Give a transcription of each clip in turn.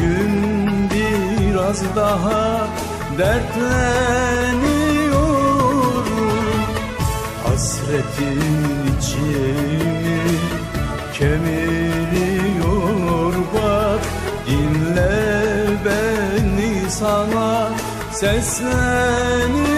gün biraz daha dertleniyorum. Hasretin içimi kemiriyor. Bak Dinle beni sana sesleniyorum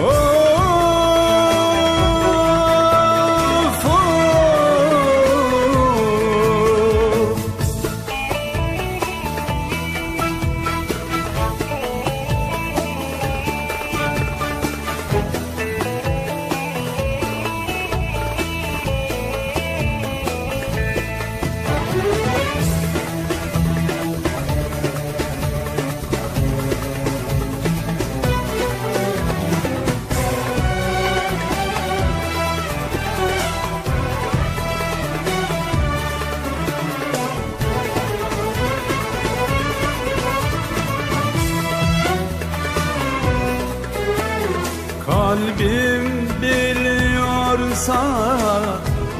Oh. Kalbim biliyorsa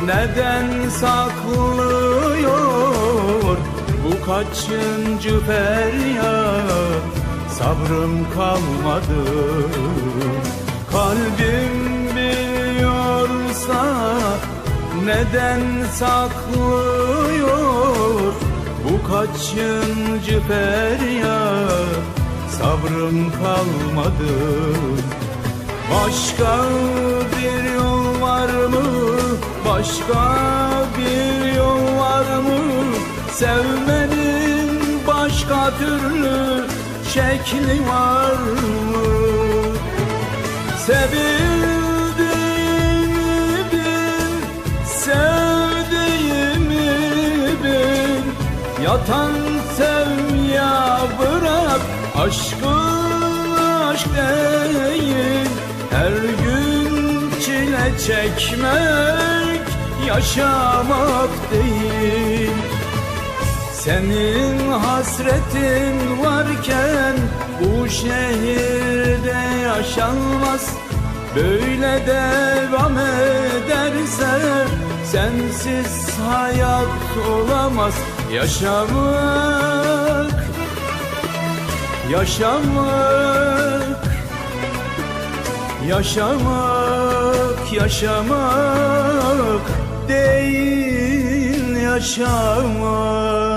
neden saklıyor? Bu kaçıncı feryat? Sabrım kalmadı. Kalbim biliyorsa neden saklıyor? Bu kaçıncı feryat? Sabrım kalmadı Başka bir yol var mı? Başka bir yol var mı? Sevmenin başka türlü şekli var mı? Sevildiğimi bil, sevdiğimi bil Yatan sevya bırak, aşkın aşk değil çekmek, yaşamak değil. Senin hasretin varken bu şehirde yaşanmaz. Böyle devam ederse sensiz hayat olamaz. Yaşamak, yaşamak, yaşamak, yaşamak değil yaşamak